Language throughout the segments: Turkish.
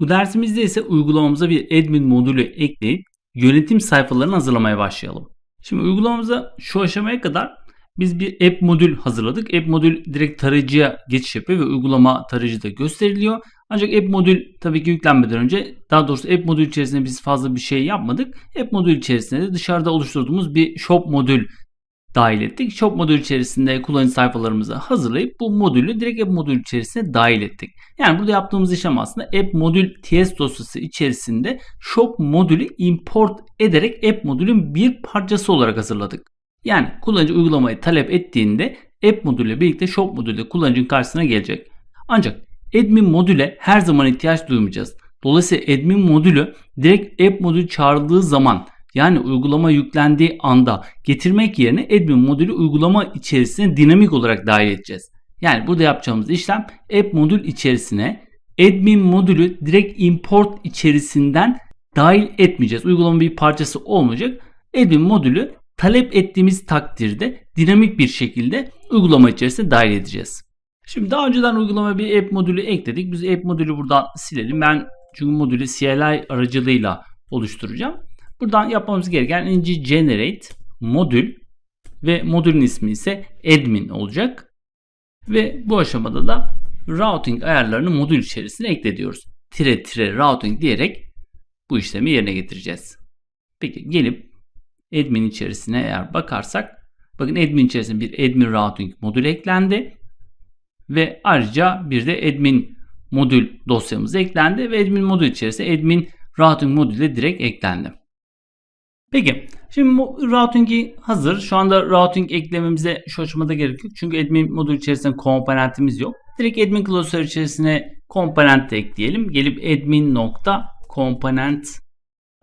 Bu dersimizde ise uygulamamıza bir admin modülü ekleyip yönetim sayfalarını hazırlamaya başlayalım. Şimdi uygulamamıza şu aşamaya kadar biz bir app modül hazırladık. App modül direkt tarayıcıya geçiş yapıyor ve uygulama tarayıcıda gösteriliyor. Ancak app modül tabii ki yüklenmeden önce daha doğrusu app modül içerisinde biz fazla bir şey yapmadık. App modül içerisinde de dışarıda oluşturduğumuz bir shop modül dahil ettik. Shop modül içerisinde kullanıcı sayfalarımızı hazırlayıp bu modülü direkt app modül içerisine dahil ettik. Yani burada yaptığımız işlem aslında app modül TS dosyası içerisinde shop modülü import ederek app modülün bir parçası olarak hazırladık. Yani kullanıcı uygulamayı talep ettiğinde app modülüyle birlikte shop modülü de kullanıcının karşısına gelecek. Ancak admin modüle her zaman ihtiyaç duymayacağız. Dolayısıyla admin modülü direkt app modülü çağrıldığı zaman yani uygulama yüklendiği anda getirmek yerine admin modülü uygulama içerisine dinamik olarak dahil edeceğiz. Yani burada yapacağımız işlem app modül içerisine admin modülü direkt import içerisinden dahil etmeyeceğiz. Uygulamanın bir parçası olmayacak. Admin modülü talep ettiğimiz takdirde dinamik bir şekilde uygulama içerisine dahil edeceğiz. Şimdi daha önceden uygulamaya bir app modülü ekledik. Biz app modülü buradan silelim. Ben çünkü modülü CLI aracılığıyla oluşturacağım. Buradan yapmamız gereken ng generate modül ve modülün ismi ise admin olacak. Ve bu aşamada da routing ayarlarını modül içerisine eklediyoruz. Tire tire routing diyerek bu işlemi yerine getireceğiz. Peki gelip admin içerisine eğer bakarsak bakın admin içerisinde bir admin routing modül eklendi ve ayrıca bir de admin modül dosyamız eklendi ve admin modül içerisinde admin routing modülü direkt eklendi. Peki şimdi routing'i hazır. Şu anda routing eklememize şu aşamada gerek yok. Çünkü admin modül içerisinde komponentimiz yok. Direkt admin klasör içerisine komponent de ekleyelim. Gelip admin nokta komponent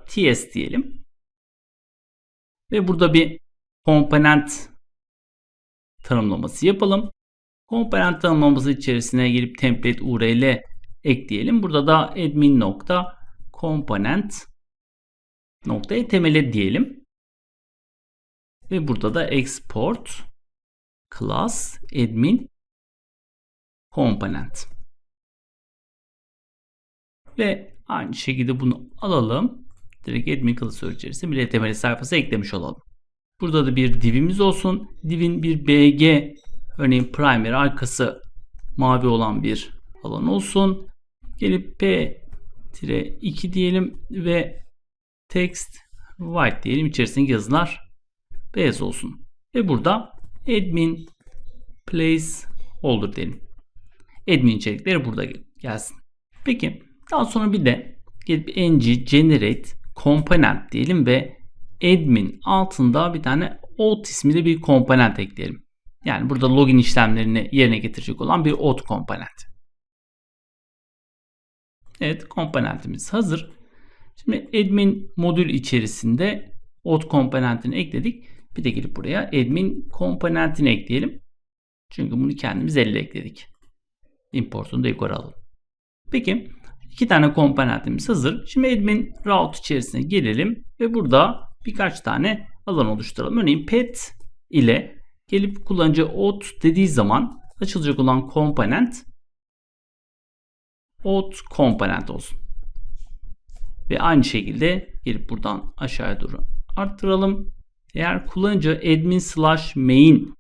ts diyelim. Ve burada bir komponent tanımlaması yapalım. Komponent tanımlaması içerisine gelip template url ekleyelim. Burada da admin nokta komponent nokta temele diyelim. Ve burada da export class admin component. Ve aynı şekilde bunu alalım. Direkt admin klasör içerisinde bir HTML sayfası eklemiş olalım. Burada da bir divimiz olsun. Divin bir bg örneğin primary arkası mavi olan bir alan olsun. Gelip p-2 diyelim ve text white diyelim içerisindeki yazılar beyaz olsun. Ve burada admin place holder diyelim. Admin içerikleri burada gelsin. Peki daha sonra bir de gelip ng generate component diyelim ve admin altında bir tane auth isminde bir komponent ekleyelim. Yani burada login işlemlerini yerine getirecek olan bir auth komponent. Evet komponentimiz hazır. Şimdi admin modül içerisinde auth komponentini ekledik. Bir de gelip buraya admin komponentini ekleyelim. Çünkü bunu kendimiz elle ekledik. Importunu da yukarı alalım. Peki iki tane komponentimiz hazır. Şimdi admin route içerisine gelelim ve burada birkaç tane alan oluşturalım. Örneğin pet ile gelip kullanıcı auth dediği zaman açılacak olan komponent auth komponent olsun. Ve aynı şekilde gelip buradan aşağıya doğru arttıralım. Eğer kullanıcı admin slash main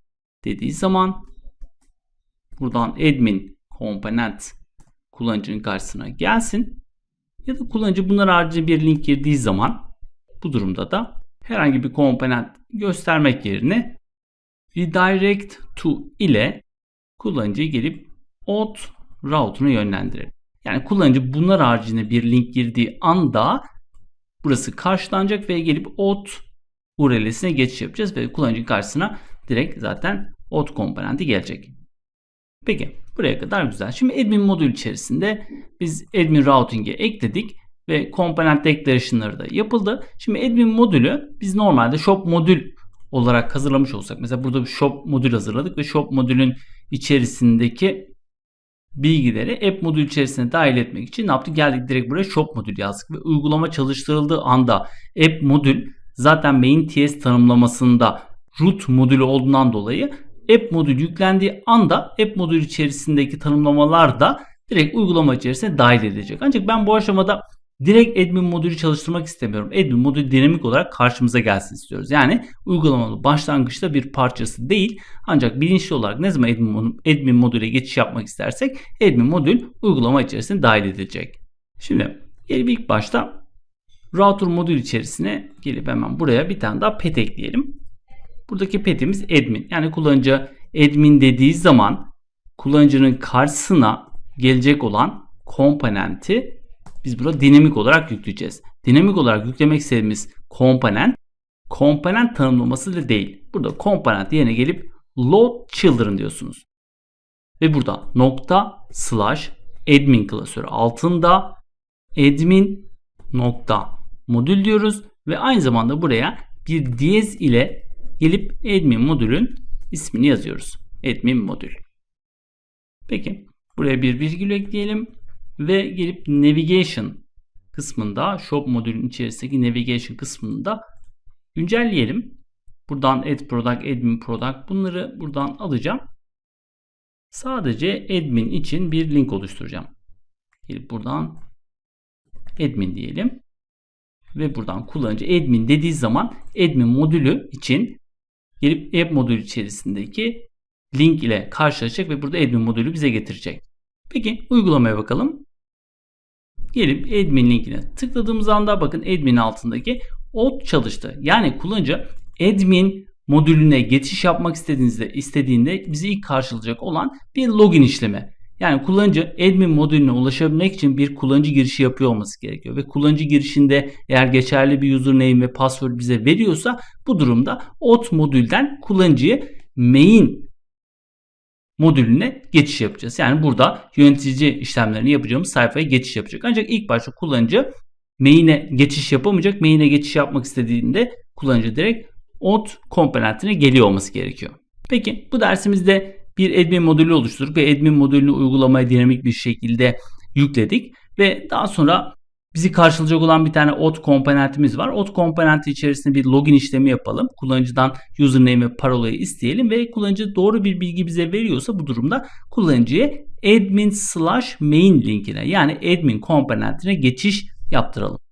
dediği zaman buradan admin komponent kullanıcının karşısına gelsin. Ya da kullanıcı bunlar haricinde bir link girdiği zaman bu durumda da herhangi bir komponent göstermek yerine redirect to ile kullanıcıyı gelip auth route'una yönlendirelim. Yani kullanıcı bunlar haricinde bir link girdiği anda burası karşılanacak ve gelip auth URL'sine geçiş yapacağız ve kullanıcı karşısına direkt zaten auth komponenti gelecek. Peki buraya kadar güzel. Şimdi admin modül içerisinde biz admin routing'e ekledik ve komponent declaration'ları da yapıldı. Şimdi admin modülü biz normalde shop modül olarak hazırlamış olsak mesela burada bir shop modül hazırladık ve shop modülün içerisindeki bilgileri app modül içerisine dahil etmek için ne yaptık? Geldik direkt buraya shop modül yazdık ve uygulama çalıştırıldığı anda app modül zaten main TS tanımlamasında root modülü olduğundan dolayı app modül yüklendiği anda app modül içerisindeki tanımlamalar da direkt uygulama içerisine dahil edilecek. Ancak ben bu aşamada direkt admin modülü çalıştırmak istemiyorum. Admin modülü dinamik olarak karşımıza gelsin istiyoruz. Yani uygulamanın başlangıçta bir parçası değil ancak bilinçli olarak ne zaman admin, admin modüle geçiş yapmak istersek admin modül uygulama içerisine dahil edilecek. Şimdi gelip ilk başta router modül içerisine gelip hemen buraya bir tane daha pet ekleyelim. Buradaki petimiz admin. Yani kullanıcı admin dediği zaman kullanıcının karşısına gelecek olan komponenti biz burada dinamik olarak yükleyeceğiz. Dinamik olarak yüklemek istediğimiz komponent komponent tanımlaması da değil. Burada komponent yerine gelip load children diyorsunuz. Ve burada nokta slash admin klasörü altında admin nokta modül diyoruz ve aynı zamanda buraya bir diyez ile gelip admin modülün ismini yazıyoruz. Admin modül. Peki buraya bir virgül ekleyelim ve gelip navigation kısmında shop modülün içerisindeki navigation kısmında güncelleyelim. Buradan add product, admin product bunları buradan alacağım. Sadece admin için bir link oluşturacağım. Gelip buradan admin diyelim. Ve buradan kullanıcı admin dediği zaman admin modülü için gelip app modülü içerisindeki link ile karşılaşacak ve burada admin modülü bize getirecek. Peki uygulamaya bakalım. Gelip admin linkine tıkladığımız anda bakın admin altındaki ot çalıştı. Yani kullanıcı admin modülüne geçiş yapmak istediğinizde istediğinde bizi ilk karşılayacak olan bir login işlemi. Yani kullanıcı admin modülüne ulaşabilmek için bir kullanıcı girişi yapıyor olması gerekiyor. Ve kullanıcı girişinde eğer geçerli bir username ve password bize veriyorsa bu durumda ot modülden kullanıcıyı main modülüne geçiş yapacağız. Yani burada yönetici işlemlerini yapacağımız sayfaya geçiş yapacak. Ancak ilk başta kullanıcı main'e geçiş yapamayacak. Main'e geçiş yapmak istediğinde kullanıcı direkt ot komponentine geliyor olması gerekiyor. Peki bu dersimizde bir admin modülü oluşturduk ve admin modülünü uygulamaya dinamik bir şekilde yükledik ve daha sonra bizi karşılayacak olan bir tane ot komponentimiz var. Ot komponenti içerisinde bir login işlemi yapalım. Kullanıcıdan username ve parolayı isteyelim ve kullanıcı doğru bir bilgi bize veriyorsa bu durumda kullanıcıya admin slash main linkine yani admin komponentine geçiş yaptıralım.